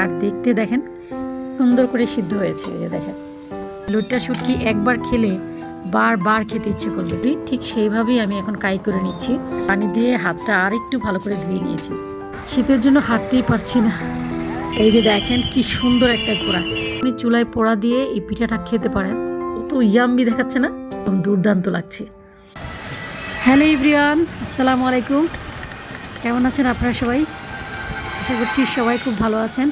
আর দেখতে দেখেন, সুন্দর করে সিদ্ধ হয়েছে যে দেখেন। লুটটা শুটকি একবার খেলে বারবার খেতে ইচ্ছে করবে। ঠিক সেইভাবেই আমি এখন কাই করে নিচ্ছি। পানি দিয়ে হাতটা আর একটু ভালো করে ধুয়ে নিয়েছি। শীতের জন্য হাঁটতেই পারছি না। এই যে দেখেন কি সুন্দর একটা ঘোড়া। আপনি চুলায় পোড়া দিয়ে এই পিঠাটা খেতে পারেন। ও তো ইয়াম্বি দেখাচ্ছে না? দুর্দান্ত লাগছে। হ্যালো ইব্রিয়ান আসসালামু আলাইকুম। কেমন আছেন আপনারা সবাই? আশা করছি সবাই খুব ভালো আছেন।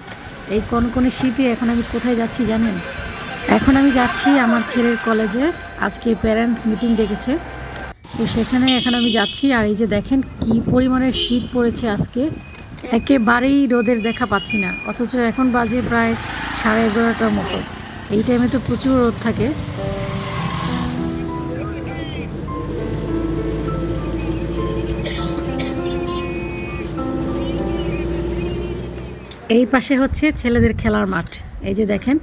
এই কনকনে শীতে এখন আমি কোথায় যাচ্ছি জানেন? এখন আমি যাচ্ছি আমার ছেলের কলেজে। আজকে প্যারেন্টস মিটিং ডেকেছে। তো সেখানে এখন আমি যাচ্ছি আর এই যে দেখেন কি পরিমাণের শীত পড়েছে আজকে। একেবারেই রোদের দেখা পাচ্ছি না। অথচ এখন বাজে প্রায় সাড়ে এগারোটার মতো। এই টাইমে তো প্রচুর রোদ থাকে। এই পাশে হচ্ছে ছেলেদের খেলার মাঠ। এই যে দেখেন,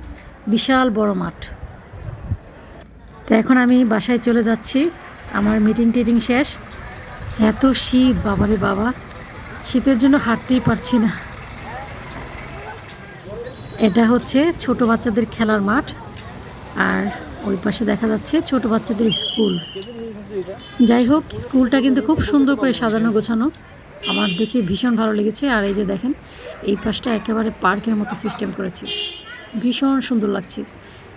বিশাল বড় মাঠ। তো এখন আমি বাসায় চলে যাচ্ছি। আমার মিটিং টিটিং শেষ। এত শীত, বাবারে বাবা। শীতের জন্য হাঁটতেই পারছি না। এটা হচ্ছে ছোট বাচ্চাদের খেলার মাঠ। আর ওই পাশে দেখা যাচ্ছে ছোট বাচ্চাদের স্কুল। যাই হোক, স্কুলটা কিন্তু খুব সুন্দর করে সাজানো গোছানো। আমার দেখে ভীষণ ভালো লেগেছে। আর এই যে দেখেন, এই পাশটা একেবারে পার্কের মতো সিস্টেম করেছে। ভীষণ সুন্দর লাগছে।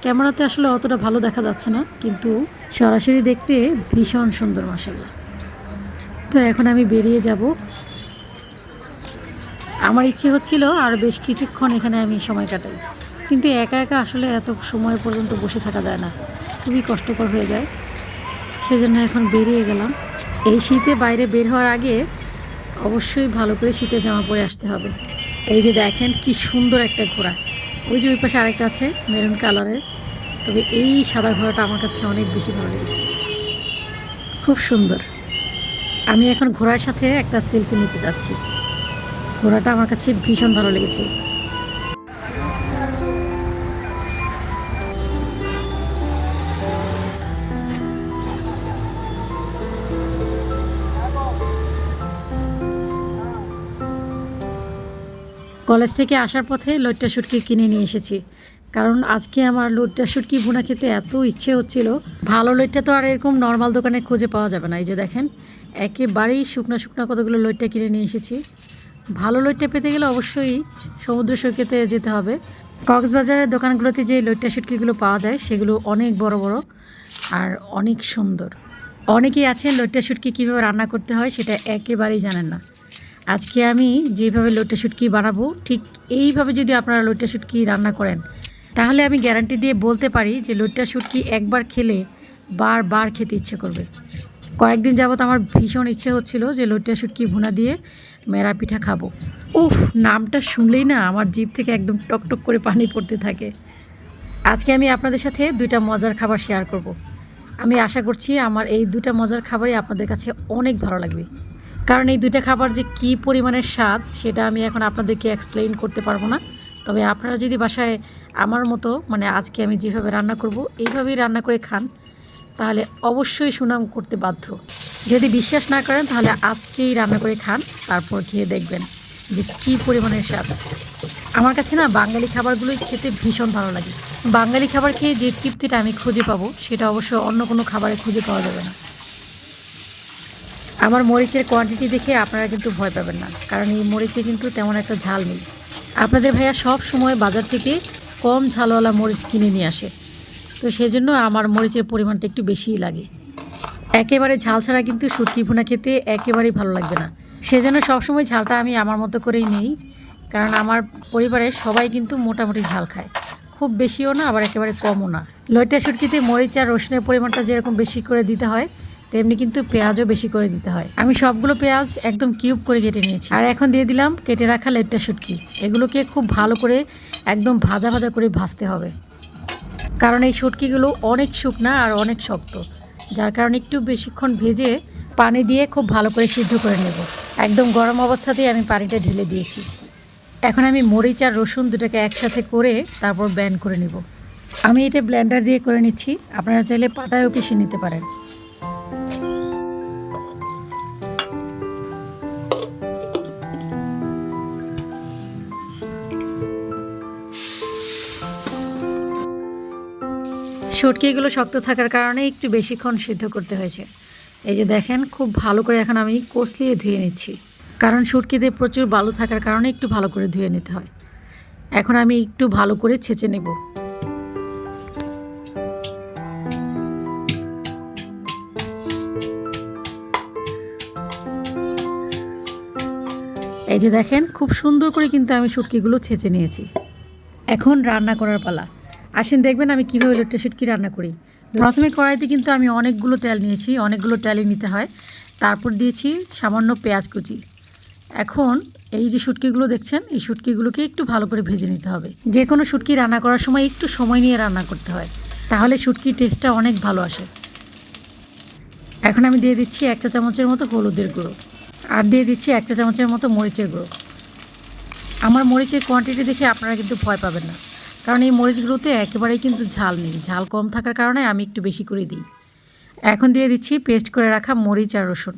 ক্যামেরাতে আসলে অতটা ভালো দেখা যাচ্ছে না, কিন্তু সরাসরি দেখতে ভীষণ সুন্দর মাসাল্লাহ তো এখন আমি বেরিয়ে যাব। আমার ইচ্ছে হচ্ছিল আর বেশ কিছুক্ষণ এখানে আমি সময় কাটাই। কিন্তু একা একা আসলে এত সময় পর্যন্ত বসে থাকা যায় না। খুবই কষ্টকর হয়ে যায়। সেজন্য এখন বেরিয়ে গেলাম। এই শীতে বাইরে বের হওয়ার আগে অবশ্যই ভালো করে শীতের জামা পরে আসতে হবে। এই যে দেখেন কি সুন্দর একটা ঘোড়া। ওই যে ওই পাশে আরেকটা আছে, মেরুন কালারের। তবে এই সাদা ঘোড়াটা আমার কাছে অনেক বেশি ভালো লেগেছে। খুব সুন্দর। আমি এখন ঘোড়ার সাথে একটা সেলফি নিতে যাচ্ছি। ঘোড়াটা আমার কাছে ভীষণ ভালো লেগেছে। কলেজ থেকে আসার পথে লইট্টা শুটকি কিনে নিয়ে এসেছি। কারণ আজকে আমার লইট্টা শুটকি ভুনা খেতে এত ইচ্ছে হচ্ছিল, ভালো লোটটা তো আর এরকম নর্মাল দোকানে খুঁজে পাওয়া যাবে না। এই যে দেখেন, একেবারেই শুকনো শুকনো কতগুলো লইট্টা কিনে নিয়ে এসেছি। ভালো লোটটা পেতে গেলে অবশ্যই সমুদ্র সৈকতে যেতে হবে। কক্সবাজারের দোকানগুলোতে যে লইট্টা শুটকিগুলো পাওয়া যায়, সেগুলো অনেক বড় বড় আর অনেক সুন্দর। অনেকেই আছেন লইট্টা শুটকি কীভাবে রান্না করতে হয়, সেটা একেবারেই জানেন না। আজকে আমি যেভাবে লোটে শুটকি বানাবো, ঠিক এইভাবে যদি আপনারা লোটে শুটকি রান্না করেন, তাহলে আমি গ্যারান্টি দিয়ে বলতে পারি যে লোটটা শুটকি একবার খেলে বারবার খেতে ইচ্ছে করবে। কয়েকদিন যাবত আমার ভীষণ ইচ্ছে হচ্ছিল যে লোটটা শুটকি ভুনা দিয়ে মেরা পিঠা খাব। উফ, নামটা শুনলেই না আমার জিভ থেকে একদম টকটক করে পানি পড়তে থাকে। আজকে আমি আপনাদের সাথে দুইটা মজার খাবার শেয়ার করব। আমি আশা করছি আমার এই দুটা মজার খাবারই আপনাদের কাছে অনেক ভালো লাগবে। কারণ এই দুইটা খাবার যে কি পরিমাণের স্বাদ, সেটা আমি এখন আপনাদেরকে এক্সপ্লেইন করতে পারব না। তবে আপনারা যদি বাসায় আমার মতো মানে আজকে আমি যেভাবে রান্না করব, এইভাবেই রান্না করে খান, তাহলে অবশ্যই সুনাম করতে বাধ্য। যদি বিশ্বাস না করেন, তাহলে আজকেই রান্না করে খান, তারপর খেয়ে দেখবেন যে কি পরিমাণের স্বাদ। আমার কাছে না বাঙালি খাবারগুলোই খেতে ভীষণ ভালো লাগে। বাঙালি খাবার খেয়ে যে তৃপ্তিটা আমি খুঁজে পাবো, সেটা অবশ্য অন্য কোনো খাবারে খুঁজে পাওয়া যাবে না। আমার মরিচের কোয়ান্টিটি দেখে আপনারা কিন্তু ভয় পাবেন না, কারণ এই মরিচে কিন্তু তেমন একটা ঝাল নেই। আপনাদের ভাইয়া সব সময় বাজার থেকে কম ঝালওয়ালা মরিচ কিনে নিয়ে আসে। তো সেই জন্য আমার মরিচের পরিমাণটা একটু বেশিই লাগে। একেবারে ঝাল ছাড়া কিন্তু শুটকি ভুনা খেতে একেবারেই ভালো লাগবে না। সেজন্য সবসময় ঝালটা আমি আমার মতো করেই নেই, কারণ আমার পরিবারে সবাই কিন্তু মোটামুটি ঝাল খায়। খুব বেশিও না, আবার একেবারে কমও না। লইটা শুটকিতে মরিচ আর রসুনের পরিমাণটা যেরকম বেশি করে দিতে হয় তেমনি কিন্তু পেঁয়াজও বেশি করে দিতে হয়। আমি সবগুলো পেঁয়াজ একদম কিউব করে কেটে নিয়েছি। আর এখন দিয়ে দিলাম কেটে রাখা লেটটা শুটকি। এগুলোকে খুব ভালো করে একদম ভাজা ভাজা করে ভাজতে হবে। কারণ এই শুটকিগুলো অনেক শুকনা আর অনেক শক্ত, যার কারণে একটু বেশিক্ষণ ভেজে পানি দিয়ে খুব ভালো করে সিদ্ধ করে নেব। একদম গরম অবস্থাতেই আমি পানিটা ঢেলে দিয়েছি। এখন আমি মরিচ আর রসুন দুটাকে একসাথে করে তারপর ব্যান্ড করে নেব। আমি এটা ব্লেন্ডার দিয়ে করে নিচ্ছি। আপনারা চাইলে পাটায়ও পিষে নিতে পারেন। শুটকিগুলো শক্ত থাকার কারণে একটু বেশিক্ষণ সিদ্ধ করতে হয়েছে। এই যে দেখেন, খুব ভালো করে এখন আমি কষলিয়ে ধুয়ে নিচ্ছি। কারণ শুটকিতে প্রচুর বালু থাকার কারণে একটু ভালো করে ধুয়ে নিতে হয়। এখন আমি একটু ভালো করে ছেঁচে নেব। এই যে দেখেন, খুব সুন্দর করে কিন্তু আমি শুটকিগুলো ছেঁচে নিয়েছি। এখন রান্না করার পালা। আসেন, দেখবেন আমি কীভাবে লোট্টা শুটকি রান্না করি। প্রথমে কড়াইতে কিন্তু আমি অনেকগুলো তেল নিয়েছি, অনেকগুলো তেলই নিতে হয়। তারপর দিয়েছি সামান্য পেঁয়াজ কুচি। এখন এই যে শুটকিগুলো দেখছেন, এই শুটকিগুলোকে একটু ভালো করে ভেজে নিতে হবে। যে কোনো শুটকি রান্না করার সময় একটু সময় নিয়ে রান্না করতে হয়, তাহলে শুটকির টেস্টটা অনেক ভালো আসে। এখন আমি দিয়ে দিচ্ছি এক চা চামচের মতো হলুদের গুঁড়ো, আর দিয়ে দিচ্ছি এক চা চামচের মতো মরিচের গুঁড়ো। আমার মরিচের কোয়ান্টিটি দেখে আপনারা কিন্তু ভয় পাবেন না। কারণ এই মরিচগুলোতে একেবারেই কিন্তু ঝাল নেই। ঝাল কম থাকার কারণে আমি একটু বেশি করে দিই। এখন দিয়ে দিচ্ছি পেস্ট করে রাখা মরিচ আর রসুন।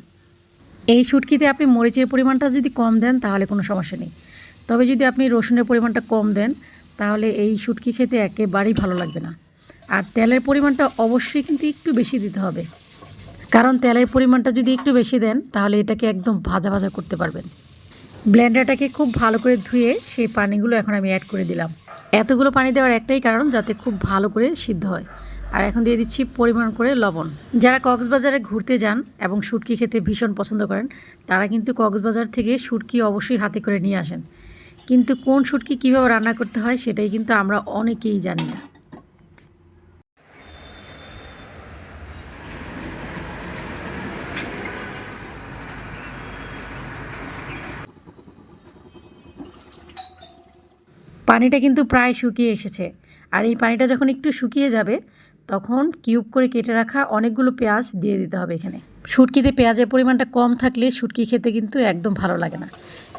এই শুটকিতে আপনি মরিচের পরিমাণটা যদি কম দেন, তাহলে কোনো সমস্যা নেই। তবে যদি আপনি রসুনের পরিমাণটা কম দেন, তাহলে এই শুটকি খেতে একেবারেই ভালো লাগবে না। আর তেলের পরিমাণটা অবশ্যই কিন্তু একটু বেশি দিতে হবে। কারণ তেলের পরিমাণটা যদি একটু বেশি দেন, তাহলে এটাকে একদম ভাজা ভাজা করতে পারবেন। ব্লেন্ডারটাকে খুব ভালো করে ধুয়ে সেই পানিগুলো এখন আমি অ্যাড করে দিলাম। এতগুলো পানি দেওয়ার একটাই কারণ যাতে খুব ভালো করে সিদ্ধ হয়। আর এখন দিয়ে দিচ্ছি পরিমাণ করে লবণ। যারা কক্সবাজারে ঘুরতে যান এবং সুটকি খেতে ভীষণ পছন্দ করেন, তারা কিন্তু কক্সবাজার থেকে শুটকি অবশ্যই হাতে করে নিয়ে আসেন। কিন্তু কোন শুটকি কীভাবে রান্না করতে হয় সেটাই কিন্তু আমরা অনেকেই জানি না। পানিটা কিন্তু প্রায় শুকিয়ে এসেছে। আর এই পানিটা যখন একটু শুকিয়ে যাবে, তখন কিউব করে কেটে রাখা অনেকগুলো পেঁয়াজ দিয়ে দিতে হবে এখানে। শুটকিতে পেঁয়াজের পরিমাণটা কম থাকলে শুটকি খেতে কিন্তু একদম ভালো লাগে না।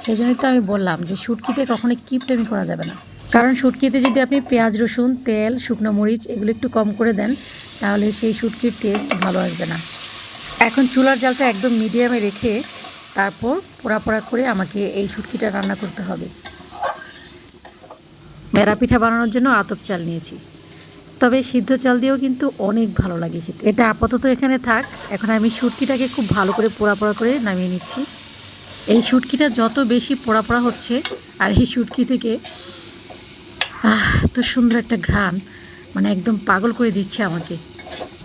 সেই জন্যই তো আমি বললাম যে শুটকিতে কখনো কিপটেমি করা যাবে না। কারণ শুটকিতে যদি আপনি পেঁয়াজ, রসুন, তেল, শুকনো মরিচ এগুলো একটু কম করে দেন, তাহলে সেই শুটকির টেস্ট ভালো আসবে না। এখন চুলার জালটা একদম মিডিয়ামে রেখে তারপর পোড়া পোড়া করে আমাকে এই শুটকিটা রান্না করতে হবে। পিঠা বানানোর জন্য আতপ চাল নিয়েছি। তবে সিদ্ধ চাল দিয়েও কিন্তু অনেক ভালো লাগে খেতে। এটা আপাতত এখানে থাক। এখন আমি শুটকিটাকে খুব ভালো করে পোড়া পোড়া করে নামিয়ে নিচ্ছি। এই শুটকিটা যত বেশি পোড়া পোড়া হচ্ছে, আর এই শুটকি থেকে, আহ, এত সুন্দর একটা ঘ্রাণ মানে একদম পাগল করে দিচ্ছে আমাকে।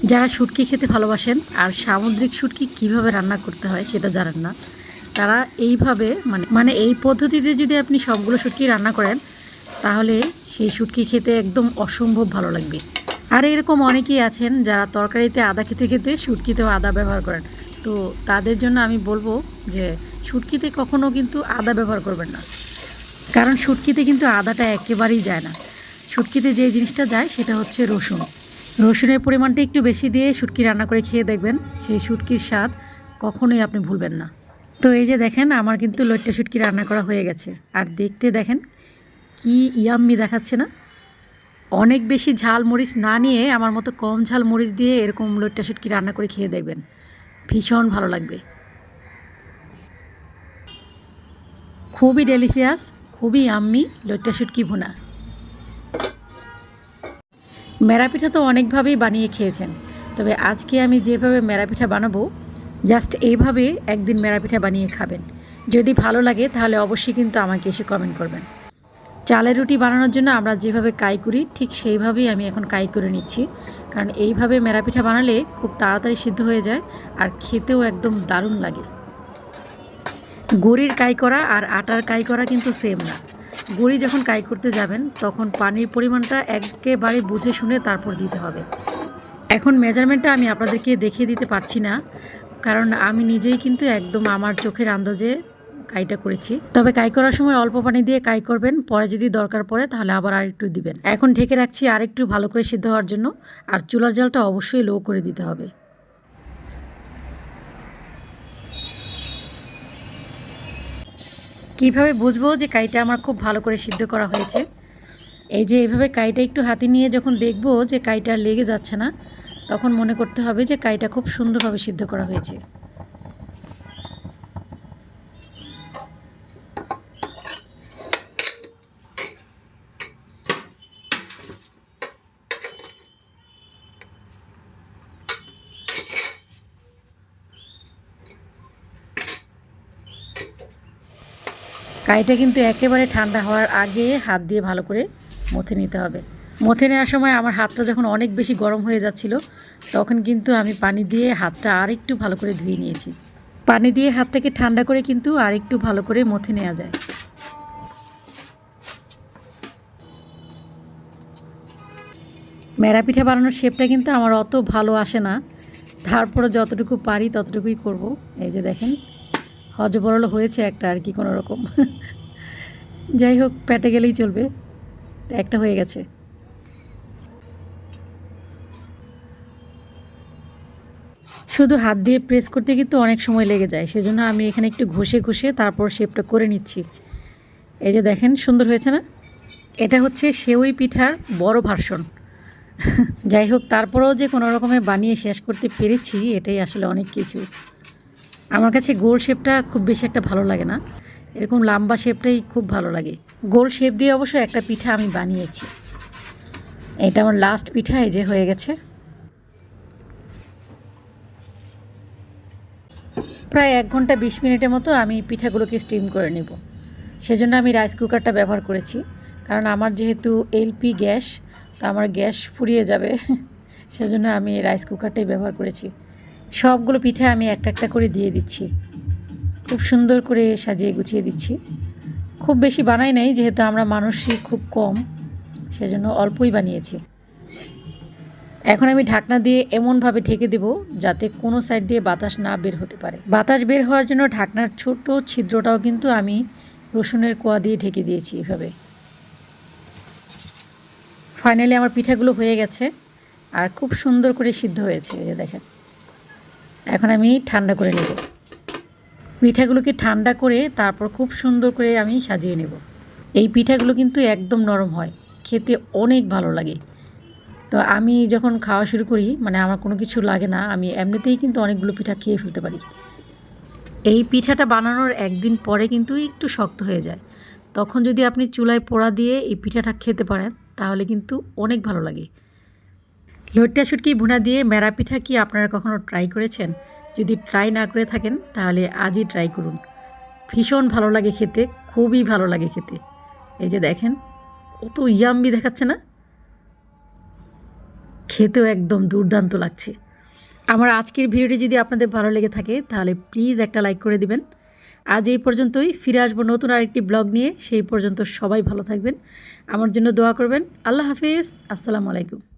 যারা শুটকি খেতে ভালোবাসেন, আর সামুদ্রিক শুটকি কীভাবে রান্না করতে হয় সেটা জানেন না, তারা এইভাবে মানে মানে এই পদ্ধতিতে যদি আপনি সবগুলো শুটকি রান্না করেন তাহলে সেই শুটকি খেতে একদম অসম্ভব ভালো লাগবে। আর এরকম অনেকেই আছেন যারা তরকারিতে আদা খেতে খেতে শুটকিতেও আদা ব্যবহার করেন। তো তাদের জন্য আমি বলব যে শুটকিতে কখনও কিন্তু আদা ব্যবহার করবেন না। কারণ শুটকিতে কিন্তু আদাটা একেবারেই যায় না। শুটকিতে যে জিনিসটা যায় সেটা হচ্ছে রসুন। রসুনের পরিমাণটা একটু বেশি দিয়ে শুটকি রান্না করে খেয়ে দেখবেন, সেই শুটকির স্বাদ কখনোই আপনি ভুলবেন না। তো এই যে দেখেন, আমার কিন্তু লইট্টা শুটকি রান্না করা হয়ে গেছে। আর দেখতে দেখেন কি ইয়াম্মি দেখাচ্ছে না? অনেক বেশি ঝাল মরিচ না নিয়ে আমার মতো কম ঝাল মরিচ দিয়ে এরকম লইট্টা শুটকি রান্না করে খেয়ে দেখবেন। ভীষণ ভালো লাগবে। খুবই ডেলিসিয়াস খুবই আম্মি লইট্টা শুটকি ভুনা। মেরা পিঠা তো অনেকভাবেই বানিয়ে খেয়েছেন। তবে আজকে আমি যেভাবে মেরা পিঠা বানাবো, জাস্ট এইভাবে একদিন মেরা পিঠা বানিয়ে খাবেন। যদি ভালো লাগে তাহলে অবশ্যই কিন্তু আমাকে এসে কমেন্ট করবেন। চালের রুটি বানানোর জন্য আমরা যেভাবে কাই করি, ঠিক সেইভাবেই আমি এখন কাই করে নিচ্ছি। কারণ এইভাবে মেরা পিঠা বানালে খুব তাড়াতাড়ি সিদ্ধ হয়ে যায় আর খেতেও একদম দারুণ লাগে। গুড়ির কাই করা আর আটার কাই করা কিন্তু সেম না। গড়ি যখন কাই করতে যাবেন, তখন পানির পরিমাণটা একেবারে বুঝে শুনে তারপর দিতে হবে। এখন মেজারমেন্টটা আমি আপনাদেরকে দেখিয়ে দিতে পারছি না, কারণ আমি নিজেই কিন্তু একদম আমার চোখের আন্দাজে কাইটা করেছি। তবে কাই করার সময় অল্প পানি দিয়ে কাই করবেন, পরে যদি দরকার পড়ে তাহলে আবার আরেকটু দিবেন। এখন ঢেকে রাখছি আরেকটু ভালো করে সিদ্ধ হওয়ার জন্য, আর চুলার জলটা অবশ্যই লো করে দিতে হবে। কীভাবে বুঝব যে কাইটা আমার খুব ভালো করে সিদ্ধ করা হয়েছে? এই যে এইভাবে কাইটা একটু হাতে নিয়ে যখন দেখব যে কাইটা লেগে যাচ্ছে না, তখন মনে করতে হবে যে কাইটা খুব সুন্দরভাবে সিদ্ধ করা হয়েছে। কাইটা কিন্তু একেবারে ঠান্ডা হওয়ার আগে হাত দিয়ে ভালো করে মথে নিতে হবে। মথে নেওয়ার সময় আমার হাতটা যখন অনেক বেশি গরম হয়ে যাচ্ছিল, তখন কিন্তু আমি পানি দিয়ে হাতটা আর একটু ভালো করে ধুয়ে নিয়েছি। পানি দিয়ে হাতটাকে ঠান্ডা করে কিন্তু আরেকটু ভালো করে মথে নেওয়া যায়। মেরা পিঠা বানানোর শেপটা কিন্তু আমার অত ভালো আসে না। তারপরে যতটুকু পারি ততটুকুই করব। এই যে দেখেন হজবরল হয়েছে একটা আর কি কোনো রকম। যাই হোক, পেটে গেলেই চলবে। একটা হয়ে গেছে। শুধু হাত দিয়ে প্রেস করতে কিন্তু অনেক সময় লেগে যায়। সেজন্য আমি এখানে একটু ঘষে ঘষে তারপর শেপটা করে নিচ্ছি। এই যে দেখেন, সুন্দর হয়েছে না? এটা হচ্ছে সেওই পিঠার বড় ভার্সন যাই হোক, তারপরেও যে কোনো রকমে বানিয়ে শেষ করতে পেরেছি, এটাই আসলে অনেক কিছু। আমার কাছে গোল শেপটা খুব বেশি একটা ভালো লাগে না। এরকম লম্বা শেপটাই খুব ভালো লাগে। গোল শেপ দিয়ে অবশ্য একটা পিঠা আমি বানিয়েছি। এটা আমার লাস্ট পিঠা, এই যে হয়ে গেছে। প্রায় এক ঘণ্টা বিশ মিনিটের মতো আমি পিঠাগুলোকে স্টিম করে নেব। সেজন্য আমি রাইস কুকারটা ব্যবহার করেছি। কারণ আমার যেহেতু এলপি গ্যাস, তো আমার গ্যাস ফুরিয়ে যাবে। সেজন্য আমি রাইস কুকারটাই ব্যবহার করেছি। সবগুলো পিঠে আমি একটা একটা করে দিয়ে দিচ্ছি। খুব সুন্দর করে সাজিয়ে গুছিয়ে দিচ্ছি। খুব বেশি বানাই নাই, যেহেতু আমরা মানুষই খুব কম, সেজন্য অল্পই বানিয়েছি। এখন আমি ঢাকনা দিয়ে এমনভাবে ঢেকে দেব যাতে কোনো সাইড দিয়ে বাতাস না বের হতে পারে। বাতাস বের হওয়ার জন্য ঢাকনার ছোট ছিদ্রটাও কিন্তু আমি রসুনের কোয়া দিয়ে ঢেকে দিয়েছি এভাবে। ফাইনালি আমার পিঠাগুলো হয়ে গেছে, আর খুব সুন্দর করে সিদ্ধ হয়েছে যে দেখেন। এখন আমি ঠান্ডা করে নেব। পিঠাগুলোকে ঠান্ডা করে তারপর খুব সুন্দর করে আমি সাজিয়ে নেব। এই পিঠাগুলো কিন্তু একদম নরম হয়। খেতে অনেক ভালো লাগে। তো আমি যখন খাওয়া শুরু করি মানে আমার কোনো কিছু লাগে না, আমি এমনিতেই কিন্তু অনেকগুলো পিঠা খেয়ে ফেলতে পারি। এই পিঠাটা বানানোর একদিন পরে কিন্তু একটু শক্ত হয়ে যায়। তখন যদি আপনি চুলায় পোড়া দিয়ে এই পিঠাটা খেতে পারেন, তাহলে কিন্তু অনেক ভালো লাগে। লইট্টা শুটকি ভুনা দিয়ে মেরা পিঠা কি আপনারা কখনো ট্রাই করেছেন? যদি ট্রাই না করে থাকেন, তাহলে আজই ট্রাই করুন। ভীষণ ভালো লাগে খেতে, খুবই ভালো লাগে খেতে। এই যে দেখেন, কত ইয়াম্বি দেখাচ্ছে না? খেতেও একদম দুর্দান্ত লাগছে। আমার আজকের ভিডিওটি যদি আপনাদের ভালো লেগে থাকে, তাহলে প্লিজ একটা লাইক করে দিবেন। আজ এই পর্যন্তই, ফিরে আসব নতুন আরেকটি ব্লগ নিয়ে। সেই পর্যন্ত সবাই ভালো থাকবেন। আমার জন্য দোয়া করবেন। আল্লাহ হাফিজ। আসসালামু আলাইকুম।